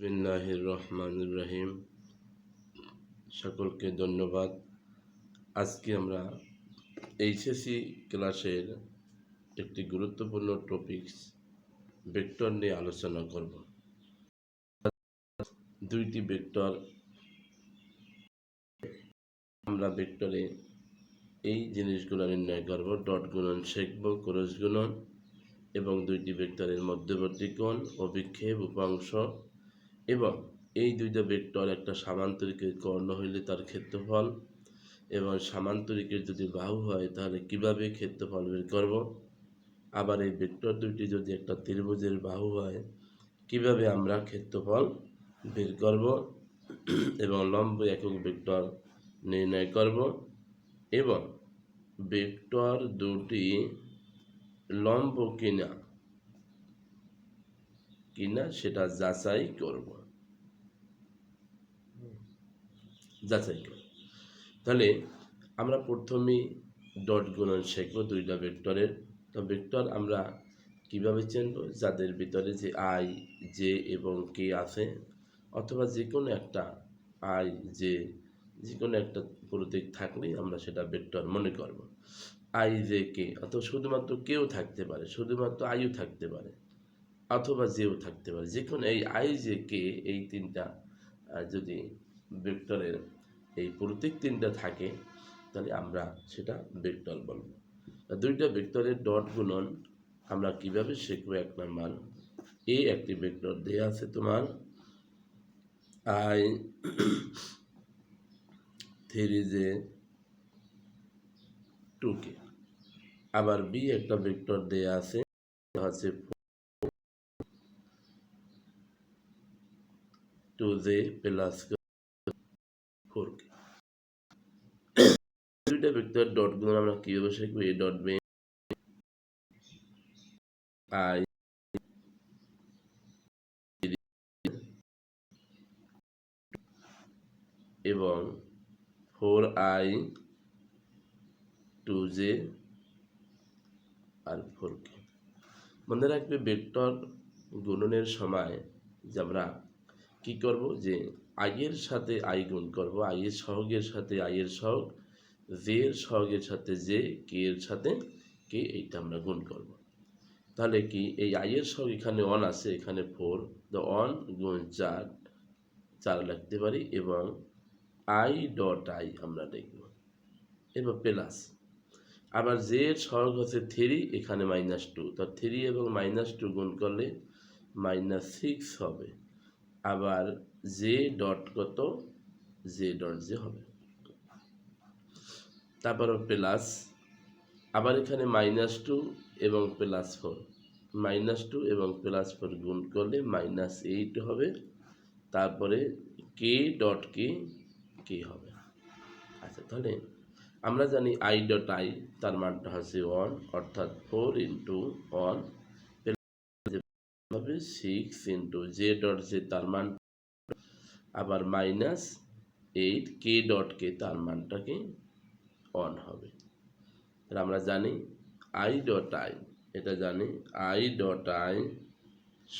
বিসমিল্লাহির রহমানুর রহিম সকলকে ধন্যবাদ। আজকে আমরা এইচএসসি ক্লাসের একটি গুরুত্বপূর্ণ টপিকস ভেক্টর নিয়ে আলোচনা করব। দুইটি ভেক্টর আমরা ভেক্টরে এই জিনিসগুলো নির্ণয় করব। ডট গুণন শিখব, ক্রস গুণন এবং দুইটি ভেক্টরের মধ্যবর্তী কোণ, অভিক্ষেপ, উপাংশ এবং এই দুইটা ভেক্টর একটা সামান্তরিকের কর্ণ হইলে তার ক্ষেত্রফল এবং সামান্তরিকের যদি বাহু হয়, তাহলে কীভাবে ক্ষেত্রফল বের করব? আবার এই ভেক্টর দুইটি যদি একটা ত্রিভুজের বাহু হয়, কীভাবে আমরা ক্ষেত্রফল বের করব? এবং লম্ব একক ভেক্টর নির্ণয় করব। এবং ভেক্টর দুটি লম্ব কিনা কিনা সেটা যাচাই করব। যাচাই করব। তাহলে আমরা প্রথমেই ডট গুণন শিখব দুইটা ভেক্টরের। তো ভেক্টর আমরা কীভাবে চিনব? যাদের ভিতরে যে আই জে এবং কে আছে, অথবা যে কোনো একটা আই জে যে কোনো একটা প্রতীক থাকলেই আমরা সেটা ভেক্টর মনে করব। আই জে কে অথবা শুধুমাত্র কেউ থাকতে পারে, শুধুমাত্র আয়ু থাকতে পারে। অথবা যেও থাকতে পারে। যে কোনো এই আই জে কে এই তিনটা যদি ভেক্টরের এই প্রতীক তিনটা থাকে, তাহলে আমরা সেটা ভেক্টর বলব। দুইটা ভেক্টরের ডট গুণন আমরা কীভাবে শিখব এক নাম্বার? এ একটি ভেক্টর দেয়া আছে তোমার। I three J two K আবার বি একটা ভেক্টর দেয়া আছে হচ্ছে টু জে প্লাস দুইটা ভেক্টর ডটগুলো আমরা কীভাবে শিখব এ ডট বি আই এবং ফোর আই টু জে আর ফোর কে মনে রাখবে ভেক্টর গুণনের সময় যে আমরা কি করব? যে আইয়ের সাথে আই গুণ করব। আইয়ের সহগের সাথে আইয়ের সহগ জে এর সহগের সাথে জে কে এর সাথে কে, এইটা আমরা গুণ করব। তাহলে কি এই আইয়ের সহগ এখানে অন আছে, এখানে ফোর দ্য অন গুণ চার চার লিখতে পারি এবং আই ডট আই আমরা লিখব। এবার প্লাস আবার জে এর সহগ হচ্ছে থ্রি এখানে মাইনাস টু তো থ্রি এবং মাইনাস টু গুণ করলে মাইনাস সিক্স হবে। আবার জে ডট কত? জে ডট জে হবে। তারপর প্লাস আবার এখানে মাইনাস টু এবং প্লাস ফোর মাইনাস টু এবং প্লাস ফোর গুণ করলে মাইনাস এইট হবে। তারপরে কে ডট কে কে হবে। আচ্ছা তাহলে আমরা জানি আই ডট আই তার মানটা হচ্ছে ওয়ান অর্থাৎ ফোর ইন্টু ওয়ান হবে six into J dot J তার মান আবার minus eight K dot K তার মানটাকে অন হবে। আমরা জানি আই ডট আই এটা জানি আই ডট আই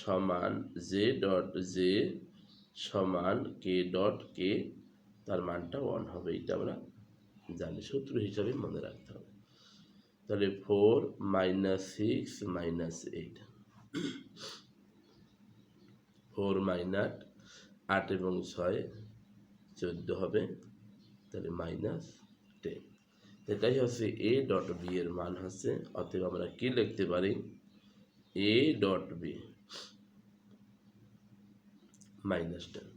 সমান জে ডট জে সমান কে ডট কে তার মানটা অন হবে, এটা আমরা জানি। সূত্র হিসাবে মনে রাখতে হবে। তাহলে four minus six minus eight four minus আট এবং ছয় চোদ্দ হবে, তাহলে মাইনাস টেন। এটাই হচ্ছে এ ডট বি এর মান হচ্ছে, অতএব আমরা কি লিখতে পারি? A dot B minus ten.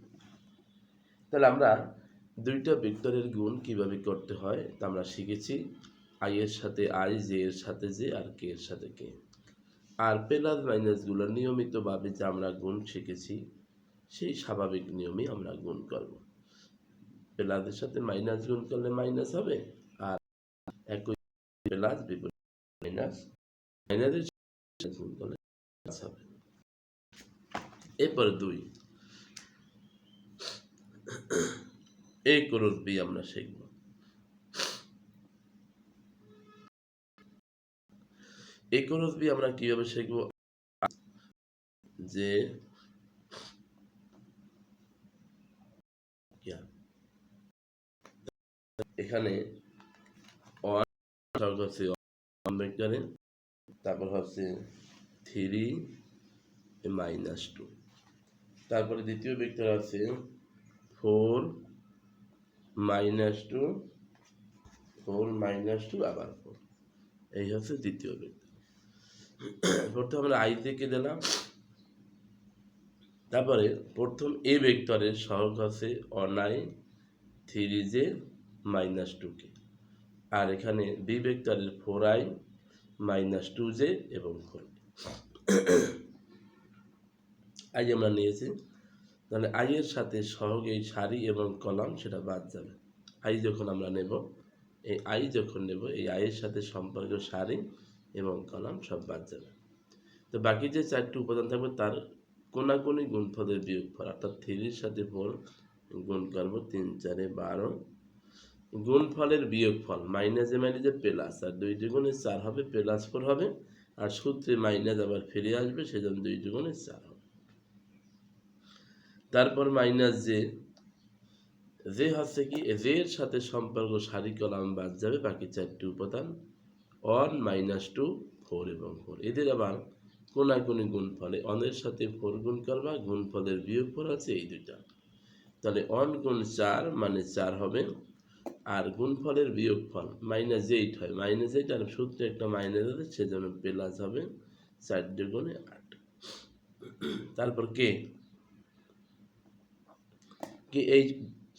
তাহলে আমরা দুইটা ভেক্টরের গুণ কীভাবে করতে হয় তা আমরা শিখেছি, আই এর সাথে আই, জে এর সাথে জে আর কে এর সাথে কে। আর প্লাস মাইনাসগুলো নিয়মিতভাবে যে আমরা গুণ শিখেছি, সেই স্বাভাবিক নিয়মে আমরা গুণ করব। প্লাসের সাথে মাইনাস গুণ করলে মাইনাস হবে, আর একই প্লাস বিপরীত মাইনাস, মাইনাসের গুণ করলে প্লাস হবে। এরপর দুই। এই ক্রস বি আমরা শিখব। এই ক্রস বি আমরা কীভাবে শিখব? যে এখানে হচ্ছে তারপর হচ্ছে থ্রি মাইনাস টু। তারপরে দ্বিতীয় ভেক্টর আছে four minus two, four minus two আবার ফোর। এই হচ্ছে দ্বিতীয় ভেক্টর। প্রথম আমরা আই থেকে দিলাম। তারপরে প্রথম এ ভেক্টরের সহগ আছে অনাই three J minus two K. আর এখানে বি ভেক্টরের four I minus two J এবং ফোর আই আমরা নিয়েছি। তাহলে আই এর সাথে সহগ এই সারি এবং কলাম সেটা বাদ যাবে। আই যখন আমরা নেব, এই আই যখন নেব, এই আইয়ের সাথে সম্পর্ক সারি এবং কলাম সব বাদ যাবে। তো বাকি যে চারটি উপাদান থাকবে, তার কোনাকুনি গুণফলের বিয়োগফল, অর্থাৎ থ্রির সাথে ফোর গুণ করব তিন চারে বারো। গুণফলের বিয়োগফল মাইনাসে মাইনাসে প্লাস আর দুই দুগুণে চার হবে প্লাস ফোর হবে, আর সূত্রে মাইনাস আবার ফিরে আসবে, সেজন্য দুই দুগুণে চার হবে। তারপর মাইনাস যে যে হচ্ছে কি যে এর সাথে সম্পর্ক সারি কলাম বাদ যাবে, বাকি চারটি উপাদান ওয়ান মাইনাস টু ফোর এবং ফোর। এদের আবার কোনাকুনি গুণফলে অনের সাথে ফোর গুণ করবা গুণফলের বিয়োগফল আছে এই দুইটা। তাহলে অন গুণ চার মানে চার হবে, আর গুণফলের বিয়োগফল মাইনাস এইট হয়। মাইনাস এইট আর সূত্রে একটা মাইনাস আছে, সেজন্য প্লাস হবে চার দুগুণে আট। তারপর কে? কি এই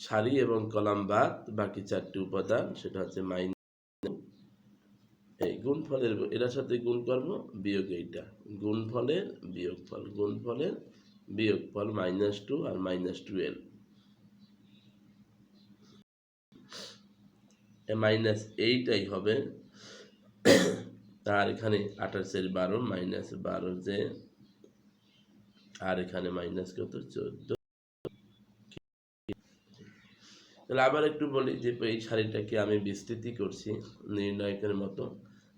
সারি এবং কলাম বাদ বাকি চারটি উপাদান, সেটা হচ্ছে মাইনাস গুণফলের এটার সাথে গুণ করব, বিয়োগ এইটা। গুণফলের বিয়োগফল। গুণফলের বিয়োগফল মাইনাস টু আর মাইনাস টুয়েলভ মাইনাস এইটাই হবে, আর এখানে আঠাশের বারো মাইনাস বারো যে, আর এখানে মাইনাস কত? চোদ্দ। তাহলে আবার একটু বলি যে, এই শাড়িটাকে আমি বিস্তৃতি করছি, নির্ণায়কের মতো।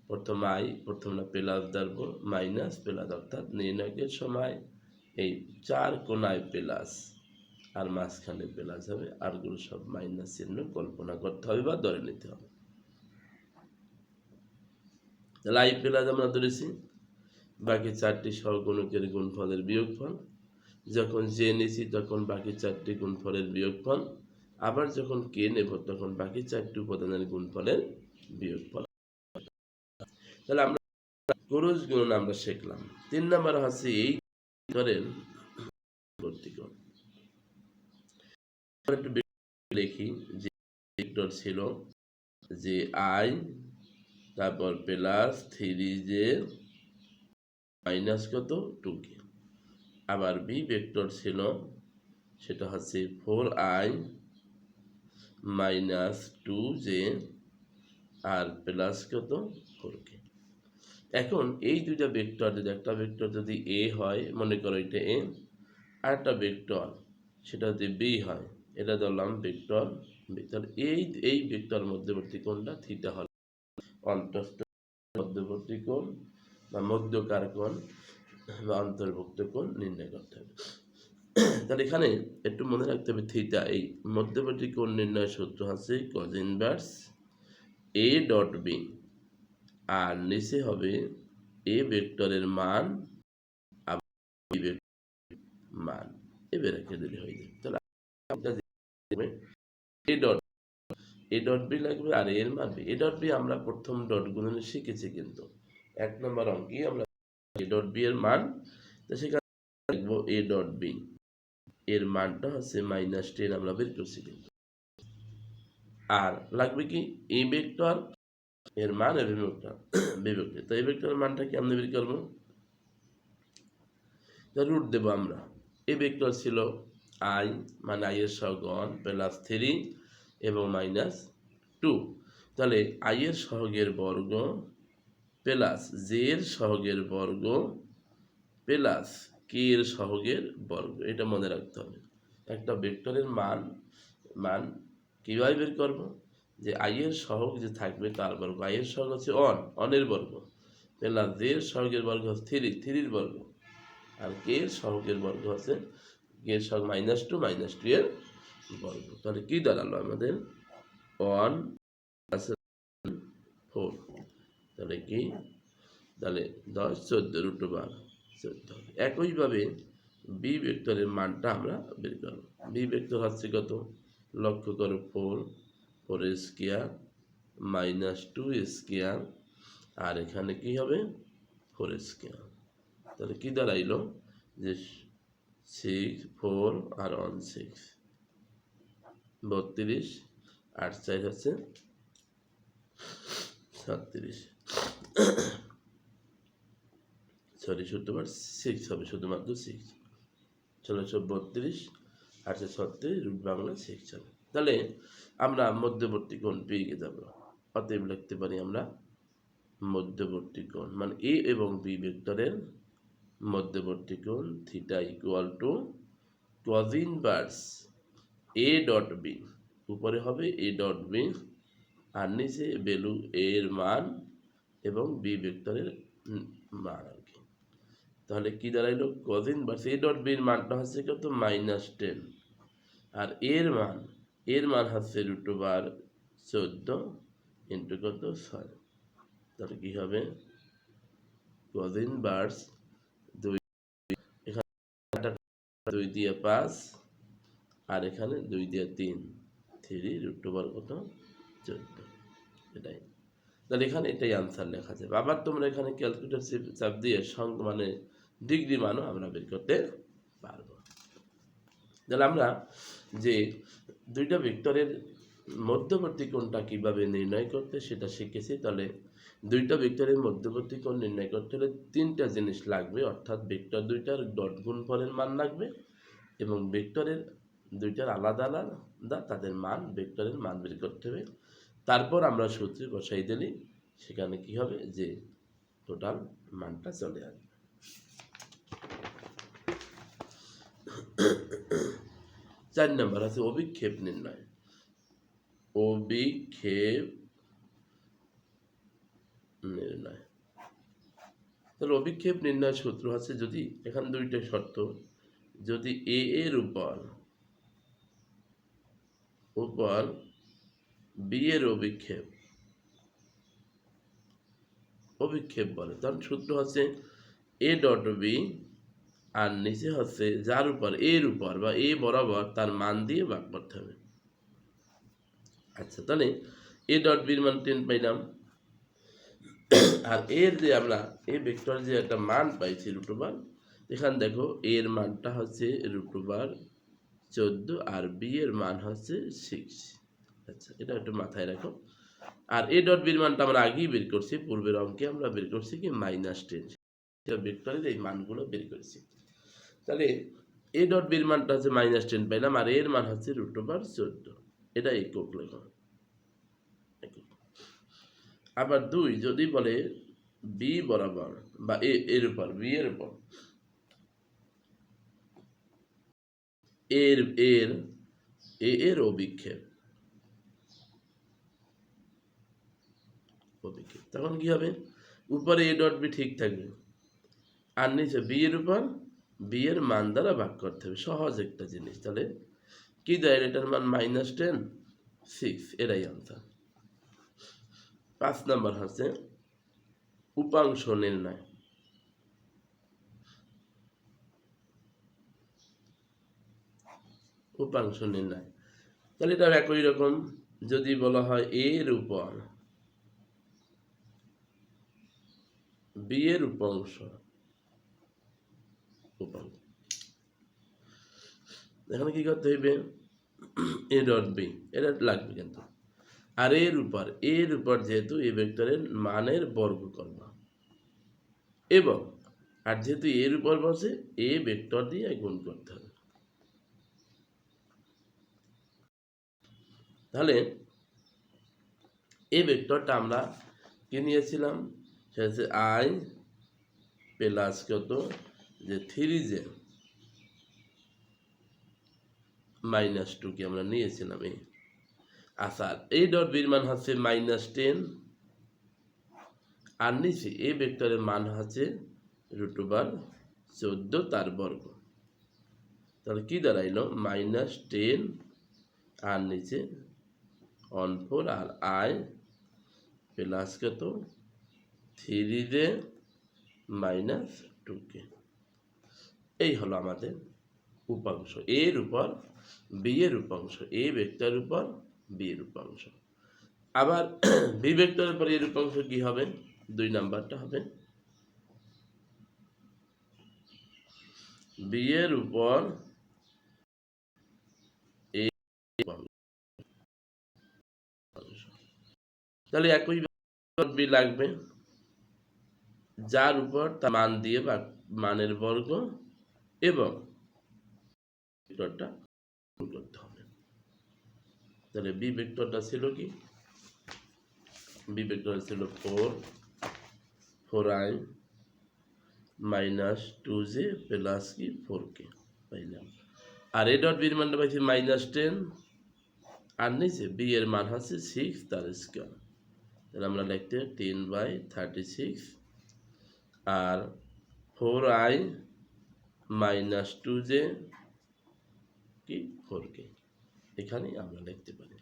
প্রথম আই, প্রথম না প্লাস ধরবো মাইনাস প্লাস অর্থাৎ নির্ণায়কের সময় এই চার কোনায় প্লাস, আর মাঝখানে প্লাস হবে আরগুলো সব মাইনাস চিহ্ন কল্পনা করতে হবে বা ধরে নিতে হবে। তাহলে আই প্লাস আমরা ধরেছি। বাকি চারটি সহগুণকের গুণফলের বিয়োগফল। যখন জে নিয়েছি তখন বাকি চারটি গুণফলের বিয়োগফল। আবার যখন কে নেব তখন বাকি চারটি উপাদানের গুণফলের বিয়োগফল। তাহলে আমরা ক্রুজ গুণ আমরা শিখলাম। তিন নম্বর হচ্ছে এই ধরেন লিখি যে ভেক্টর ছিল যে আই, তারপর প্লাস থ্রি জে মাইনাস কত? টু কে আবার বি ভেক্টর ছিল, সেটা হচ্ছে four I minus two J, R plus কত? ফোর কে এখন এই দুইটা ভেক্টর যদি, একটা ভেক্টর যদি এ হয়, মনে করো এটা এ আর একটা ভেক্টর সেটা যদি বি হয়, এটা ধরলাম ভেক্টর তাহলে এই এই ভেক্টর মধ্যবর্তী কোণটা থিটা হল। অন্তস্থ মধ্যবর্তী কোণ বা মধ্যকার কোণ বা অন্তর্ভুক্ত কোণ নির্ণয় করতে হবে। তাহলে এখানে একটু মনে রাখতে হবে থিটা এই মধ্যবর্তী কোণ নির্ণয় সূত্র আছে cos inverse A dot B আর নিচে হবে এ ভেক্টরের মান মান। এবার রেখে দিলে হয়ে যাবে তাহলে A dot A dot B লাগবে আর এর মান বি। এ ডট বি আমরা প্রথম ডট গুণনে শিখেছি কিন্তু। এক নম্বর অঙ্কে আমরা এ ডট বি এর মান, তো সেখানে লিখব এ ডট বি। এর মানটা হচ্ছে মাইনাস টেন আমরা বের করছি কিন্তু। আর লাগবে কি, এ ভেক্টর এর মান এ বিভক্ত তো এই ভেক্টরের মানটা কি আমরা বের করব? রুট দেবো আমরা। এ ভেক্টর ছিল আই মানে আই এর সহগ ওয়ান প্লাস থ্রি এবং মাইনাস টু তাহলে আই এর সহগের বর্গ প্লাস জে এর সহগের বর্গ প্লাস কে এর সহগের বর্গ। এটা মনে রাখতে হবে। একটা ভেক্টরের মান মান কীভাবে বের করব? যে আই এর সহগ যে থাকবে তার বর্গ। আই এর সহগ হচ্ছে অন, অনের বর্গ। প্লাস জে এর সহগের বর্গ হচ্ছে থ্রি, থ্রির বর্গ। আর কে সহগের বর্গ হচ্ছে কে সহগ মাইনাস টু মাইনাস টু এর বর্গ। তাহলে কি দাঁড়াল আমাদের? ওয়ান ফোর তাহলে কি? তাহলে দশ, চোদ্দ রুট বার চোদ্দ। একইভাবে বি ভেক্টরের মানটা আমরা বের করব। বি ভেক্টর হচ্ছে কত? লক্ষ্য করো four four square minus two square, আর এখানে কি হবে? Four square. তাহলে কি দাঁড়াইলো? যে সিক্স ফোর আর ওয়ান সিক্স বত্রিশ, আট চার হচ্ছে ছত্রিশ সরি শুক্রবার সিক্স হবে, শুধুমাত্র সিক্স ষোলোশো বত্রিশ আটশো ছত্রিশ রুট বাংলা সিক্স হবে। তাহলে আমরা মধ্যবর্তী কোণ পেয়ে যাব। অতএব লিখতে পারি আমরা মধ্যবর্তী কোণ মানে এ এবং বি ভেক্টরের মধ্যবর্তী কোণ theta equal to cos inverse A dot B উপরে হবে এ ডট বি আর নিচে ভ্যালু এর মান এবং বি ভেক্টরের মান আর কি। তাহলে কি দাঁড়াইলো? কজ ইনভার্স এ ডট বির মানটা হচ্ছে কত? মাইনাস টেন আর এর মান এর মান হচ্ছে রুট বার চোদ্দ ইন্টু কত? ছয়। তাহলে কি হবে? কদিন বার্স দুই। এখানে দুই দিয়ে পাঁচ আর এখানে দুই দিয়ে তিন। থ্রি রুট বার কত? চোদ্দ। এটাই। তাহলে এখানে এটাই আনসার লেখা যাবে। আবার তোমরা এখানে ক্যালকুলেটর চাপ দিয়ে সং মানে ডিগ্রি মানও আমরা বের করতে পারব। তাহলে আমরা যে দুইটা ভেক্টরের মধ্যবর্তী কোণটা কীভাবে নির্ণয় করতে সেটা শিখেছি। তাহলে দুইটা ভেক্টরের মধ্যবর্তী কোণ নির্ণয় করতে হলে তিনটা জিনিস লাগবে, অর্থাৎ ভেক্টর দুইটার ডট গুণফলের মান লাগবে এবং ভেক্টরের দুইটার আলাদা আলাদা তাদের মান ভেক্টরের মান বের করতে হবে। তারপর আমরা সূত্রে বসাই দিলেই সেখানে কি হবে? যে টোটাল মানটা চলে আসবে। চার নম্বর আছে অভিক্ষেপ নির্ণয় অভিক্ষেপ নির্ণয় তাহলে অভিক্ষেপ নির্ণয় সূত্র আছে যদি এখানে দুইটা শর্ত, যদি এ এর উপর উপর বি এর অভিক্ষেপ অভিক্ষেপ বলে। তার সূত্র হচ্ছে এ ডট বি আর নিচে হচ্ছে যার উপর, এর উপর বা এ বরাবর তার মান দিয়ে ভাগ করতে হবে। আচ্ছা তাহলে এ ডট বির মান টেন পাইলাম। আর এর যে আমরা এ ভেক্টর যে একটা মান পাইছি রুটোবার এখানে দেখো এর মানটা হচ্ছে রুটোবার চোদ্দ আর বি এর মান হচ্ছে সিক্স আচ্ছা এটা একটু মাথায় রাখো। আর এ ডট বির মানটা আমরা আগেই বের করছি, পূর্বের অঙ্কে আমরা বের করছি কি মাইনাস টেন ভেক্টরের এই মানগুলো বের করেছি। তাহলে এ ডট বির মানটা হচ্ছে মাইনাস টেন পাইলাম, আর এর মান হচ্ছে রুট ওভার চোদ্দ। এটা একক লেখা আবার দুই, যদি বলে বি বরাবর বা এ এর উপর বি এর উপর এর এর এ এর অভিক্ষেপ তখন কি হবে? উপরে এ ডট বি ঠিক থাকবে। আর নিচে বি এর উপর বি এর মান দ্বারা ভাগ করতে হবে। সহজ একটা জিনিস। তাহলে কি দেয় এটার মান? মাইনাস টেন সিক্স এটাই আনসার পাঁচ নাম্বার হচ্ছে উপাংশ নির্ণয়। উপাংশ নির্ণয়। তাহলে এটা একই রকম যদি বলা হয় এর উপর বি এর উপাংশ। উপাংশ এখানে কি করতে হইবে? এ ডট বি এটা লাগবে কিন্তু। আর এর উপর এর উপর যেহেতু এ ভেক্টরের মানের বর্গ করব এবং, আর যেহেতু এর উপর বসে এ ভেক্টর দিয়ে গুণ করতে হবে। তাহলে এই ভেক্টরটা আমরা কি নিয়েছিলাম? সেটা হচ্ছে আই প্লাস কত? যে থ্রি জে মাইনাস টু কি আমরা নিয়েছিলাম এই আচ্ছা এই ডট বির মান হচ্ছে মাইনাস টেন, আর নিচে এই ভেক্টরের মান হচ্ছে রুট ওভার চোদ্দ তার বর্গ। তাহলে কি দাঁড়াইলো? মাইনাস টেন, আর নিচে অন ফোর, আর আই প্লাস কত? থ্রি রে মাইনাস টু কে। এই হলো আমাদের উপাংশ। এর উপর বি এর উপাংশ। এ ভেক্টর উপর বি এর উপাংশ। আবার বি ভেক্টরের উপর এর উপাংশ কি হবে? দুই নাম্বারটা হবে। বি এর উপর। তাহলে একই বি লাগবে। যার উপর তার মান দিয়ে বা মানের বর্গ এবং ভেক্টরটা করতে হবে। তাহলে বি ভেক্টরটা ছিল কি? বি ভেক্টর ছিল four four I minus two J plus কি? ফোর কে পাইলাম। আর এ ডট বির মানটা পাইছি মাইনাস টেন আর নিচে বি এর মান হচ্ছে সিক্স তার স্কোয়ার তাহলে আমরা লিখতে ten by thirty six R four I minus two J কি ফোর কে। এখানেই আমরা লিখতে পারি।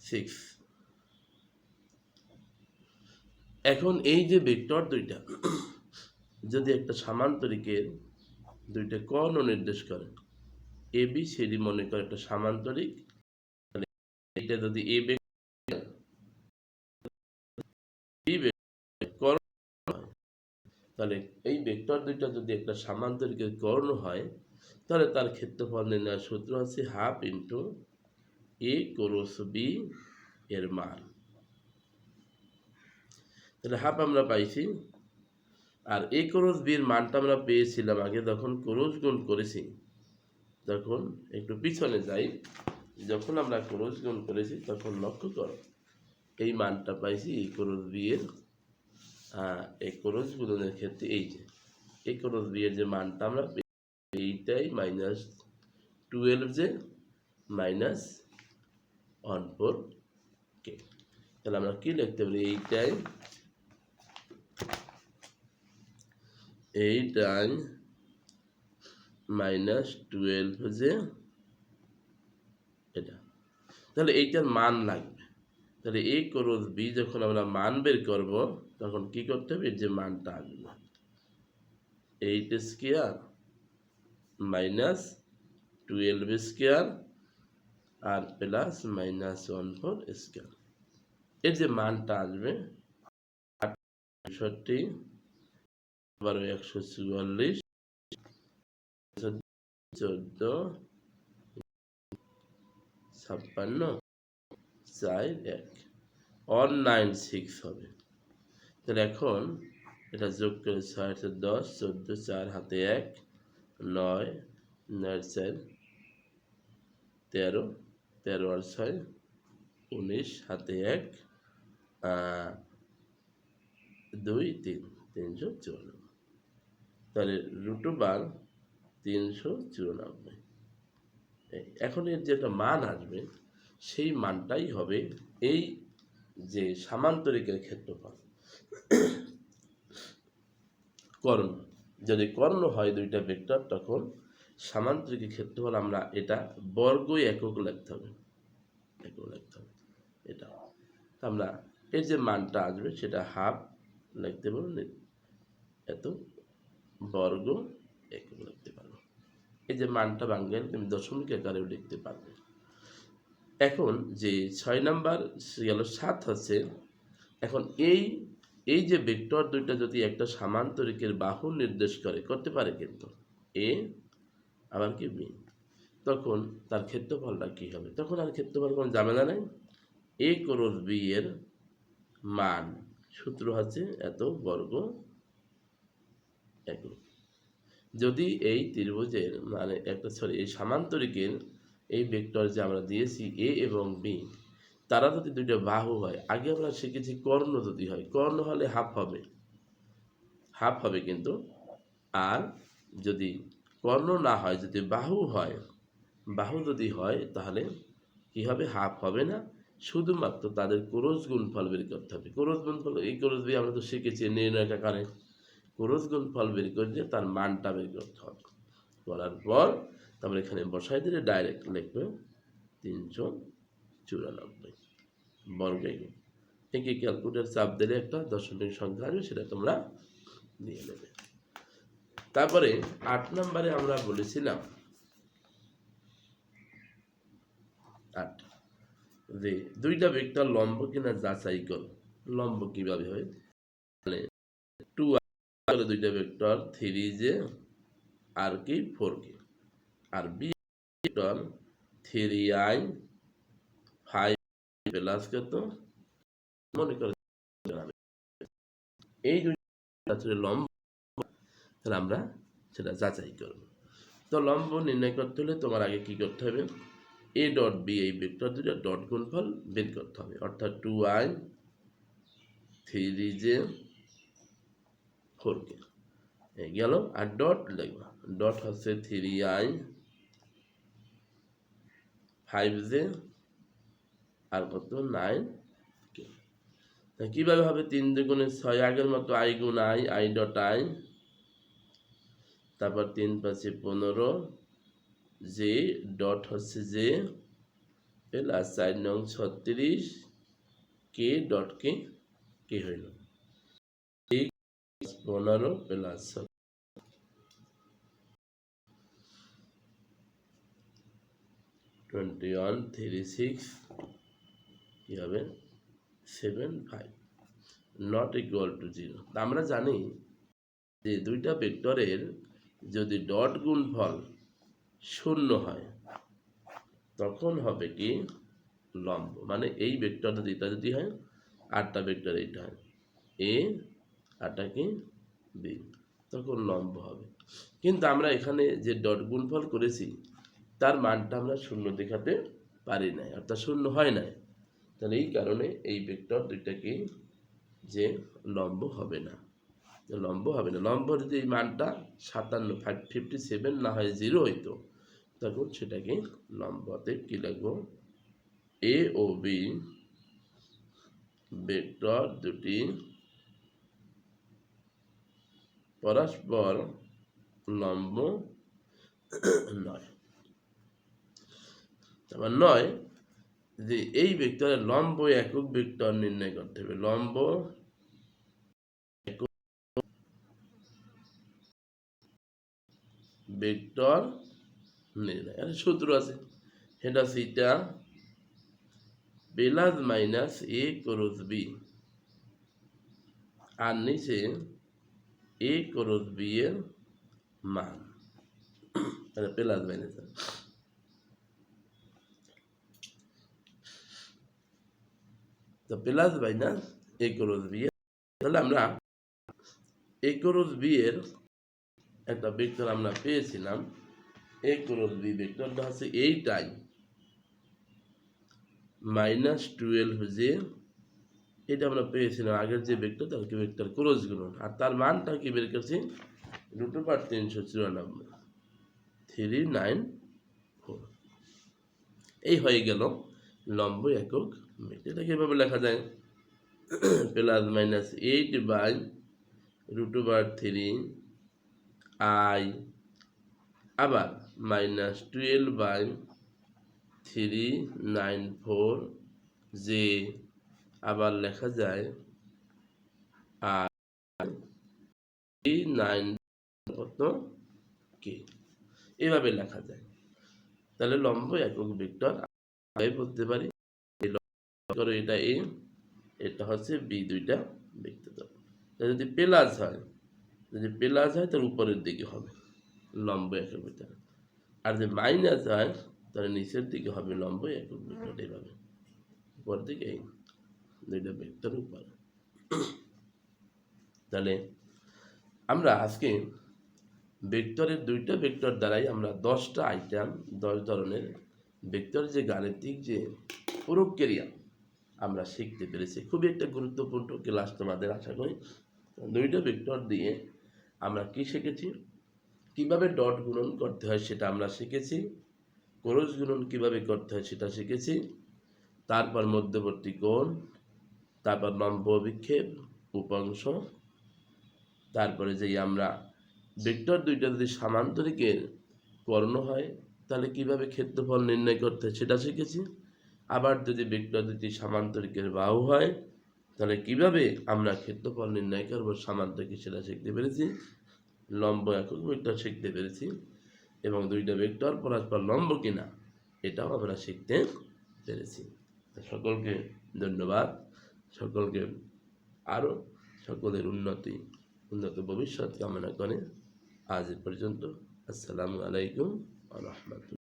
সিক্স। এখন এই যে ভেক্টর দুইটা, যদি একটা সামান্তরিকের দুইটা কর্ণ নির্দেশ করে, এ বি সিডি মনে করে একটা সামান্তরিক এটা যদি এ তাহলে এই ভেক্টর দুইটা যদি একটা সামান্তরিকের কর্ণ হয়, তাহলে তার ক্ষেত্রফল নির্ণয়ের সূত্র আছে half into A cross B এর মান। তাহলে হাফ আমরা পাইছি, আর এ ক্রোস বি এর মানটা আমরা পেয়েছিলাম আগে যখন ক্রোস গুণ করেছি তখন একটু পিছনে যাই, যখন আমরা ক্রোস গুণ করেছি তখন লক্ষ্য করো, এই মানটা পাইছি এই ক্রোস বি এর এই ক্রোস গুণনের ক্ষেত্রে এই যে, এই ক্রোস বি এর যে মানটা আমরা এইটাই মাইনাস টুয়েলভ যে মাইনাস ওয়ান ফোর কে তাহলে আমরা কি লিখতে পারি? এইটাই এইটাই মাইনাস টুয়েলভ যে, এটা। তাহলে এইটার মান লাগবে। তাহলে এ ক্রোস বি যখন আমরা মান বের করব, তখন কি করতে হবে? যে মানটা আসবে eight square minus twelve square আর plus minus one four square. এর যে মানটা আসবে, আটষট্টি বারো একশো চুয়াল্লিশ, চোদ্দ, ছাপ্পান্ন চার এক। ওয়ান নাইন সিক্স হবে। তাহলে এখন এটা যোগ করে ছয় হাতে দশ, চোদ্দ, চার হাতে এক, নয় নয় চার, তেরো তেরো আর ছয়, উনিশ হাতে এক দুই, তিন, তিনশো চুরানব্বই। তাহলে রুটু বার তিনশো চুরানব্বই। এখন এর যে মান আসবে সেই মানটাই হবে এই যে সামান্তরিকের ক্ষেত্রফল। কর্ণ, যদি কর্ণ হয় দুইটা ভেক্টর তখন সামান্তরিকের ক্ষেত্রফল আমরা এটা বর্গ একক লিখতে হবে। একক লিখতে হবে এটা। আমরা এর যে মানটা আসবে, সেটা হাফ লিখতে পারব এত বর্গ একক লিখতে পারব। এই যে মানটা বাংলায় তুমি দশমিক আকারেও লিখতে পারবে। এখন যে ছয় নাম্বার গেল সাত হচ্ছে, এখন এই এই যে ভেক্টর দুইটা যদি একটা সামান্তরিকের বাহু নির্দেশ করে, করতে পারে কিন্তু এ আবার কি বি? তখন তার ক্ষেত্রফলটা কি হবে? তখন আর ক্ষেত্রফল কোনো ঝামেলা নেই। এ ক্রোস বি এর মান সূত্র হচ্ছে এত বর্গ একক। যদি এই ত্রিভুজের মানে একটা, সরি, এই সামান্তরিকের এই ভেক্টর যে আমরা দিয়েছি এ এবং বি তারা যদি দুইটা বাহু হয়, আগে আমরা শিখেছি কর্ণ যদি হয়, কর্ণ হলে হাফ হবে। হাফ হবে কিন্তু আর যদি কর্ণ না হয়, যদি বাহু হয়, বাহু যদি হয়, তাহলে কি হবে? হাফ হবে না। শুধুমাত্র তাদের ক্রোশ গুণফল বের করতে হবে। ক্রোশ গুণফল, এই ক্রোশ দিয়ে আমরা তো শিখেছি নির্ণয় আকারে ক্রোশ গুণফল বের করে তার মানটা বের করতে হবে। করার পর তারপর এখানে বসাই দিলে ডাইরেক্ট লিখবে তিনশো চুরানব্বই। বর্গে একে ক্যালকুলেটার চাপ দিলে একটা দশমিক সংখ্যা আসবে, সেটা তোমরা নিয়ে নেবে। তারপরে আট নম্বরে আমরা বলেছিলাম আট। যে দুইটা ভেক্টর লম্ব কিনা যাচাই করো। লম্ব কীভাবে হয়? মানে টু দুইটা ভেক্টর থ্রি জে আর কি four K. R B vector three I five plus কত? মনে করে এই আসলে লম্ব। তাহলে আমরা সেটা যাচাই করব। তো লম্ব নির্ণয় করতে হলে তোমার আগে কি করতে হবে? এ ডট বি এই ভেক্টর দুটো ডট গুণফল বের করতে হবে। অর্থাৎ two I three J four K গেল। আর ডট লিখবা। ডট হচ্ছে থ্রি আই ফাইভ জে আর কত? নাইন কে কীভাবে হবে? তিন দুগুণে ছয়, আগের মতো আই গুণ আই আই ডট আই তারপর তিন পাঁচে পনেরো যে ডট হচ্ছে যে প্লাস চার নং ছত্রিশ কে ডট কে কে হইল। পনেরো plus twenty one three six কী হবে seven five not equal to zero আমরা জানি যে দুইটা ভেক্টরের যদি ডট গুণফল শূন্য হয়, তখন হবে কি? লম্ব। মানে এই ভেক্টর যদি এটা যদি হয়, আটটা ভেক্টর এইটা হয়। এ, আটটা কি? বি। তখন লম্ব হবে। কিন্তু আমরা এখানে যে ডট গুণফল করেছি তার মানটা আমরা শূন্য দেখাতে পারি নাই, অর্থাৎ শূন্য হয় নাই। তাহলে এই কারণে এই ভেক্টর দুইটা কি যে লম্ব হবে না। লম্ব হবে না। লম্ব যদি এই মানটা সাতান্ন ফাইভ ফিফটি সেভেন না হয় জিরো হইতো, তখন সেটাকে লম্বতে কি লিখব? এ ও বি ভেক্টর দুটি পরস্পর লম্ব নয়। তারপর নয় যে এই ভেক্টরের লম্ব একক ভেক্টর নির্ণয় করতে হবে। লম্ব ভেক্টর নির্ণয়। একটা সূত্র আছে। সেটা theta plus minus A cross B. আর নিচে এ ক্রস বি এর মান। প্লাস মাইনাস তো plus minus A cross B এর তাহলে আমরা এ ক্রস বি এর একটা ভেক্টর আমরা পেয়েছিলাম। এ ক্রস বি ভেক্টরটা হচ্ছে এইটাই। মাইনাস টুয়েলভ যে এটা আমরা পেয়েছিলাম। আগের যে ভেক্টর তাকে ভেক্টর ক্রস গুণন আর তার মানটা কি বের করছি? রুট পার তিনশো চুরানব্বই। Three nine four. এই হয়ে গেল লম্ব একক এটা কীভাবে লেখা যায়? Plus minus eight by root bar three I আবার minus twelve by three nine four J আবার লেখা যায় আর থ্রি নাইন কত কে? এভাবে লেখা যায়। তাহলে লম্ব একক ভেক্টর বলতে পারি। করো এটা এ, এটা হচ্ছে বি দুইটা ভেক্টর তা যদি প্লাস হয়, যদি প্লাস হয় তার উপরের দিকে হবে, লম্ব একক ভেক্টর আর যদি মাইনাস হয়, তাহলে নিচের দিকে হবে লম্ব একক ভেক্টর এইভাবে। উপর দিকে এই দুইটা ভেক্টর উপর। তাহলে আমরা আজকে ভেক্টরের দুইটা ভেক্টর দ্বারাই আমরা দশটা আইটেম দশ ধরনের ভেক্টর যে গাণিতিক যে প্রক্রিয়া আমরা শিখতে পেরেছি। খুবই একটা গুরুত্বপূর্ণ ক্লাস তোমাদের আশা করি। দুইটা ভেক্টর দিয়ে আমরা কি শিখেছি? কীভাবে ডট গুণন করতে হয় সেটা আমরা শিখেছি। ক্রস গুণন কীভাবে করতে হয় সেটা শিখেছি। তারপর মধ্যবর্তী কোণ, তারপর লম্ব বিক্ষেপ উপাংশ, তারপরে যেই আমরা ভেক্টর দুইটা যদি সামান্তরিকের কর্ণ হয়, তাহলে কীভাবে ক্ষেত্রফল নির্ণয় করতে হয় সেটা শিখেছি। আবার যদি ভেক্টর দুটি সামান্তরিকের বাহু হয়, তাহলে কীভাবে আমরা ক্ষেত্রফল নির্ণয় করব? সামান্তরিক সেটা শিখতে পেরেছি? লম্ব একক ভেক্টর শিখতে পেরেছি। এবং দুইটা ভেক্টর পরস্পর লম্ব কিনা, এটাও আমরা শিখতে পেরেছি। সকলকে ধন্যবাদ। সকলকে আরও সকলের উন্নতি, উন্নত ভবিষ্যৎ কামনা করে আজ পর্যন্ত। আসসালামু আলাইকুম আ রহমতুল্লাহ।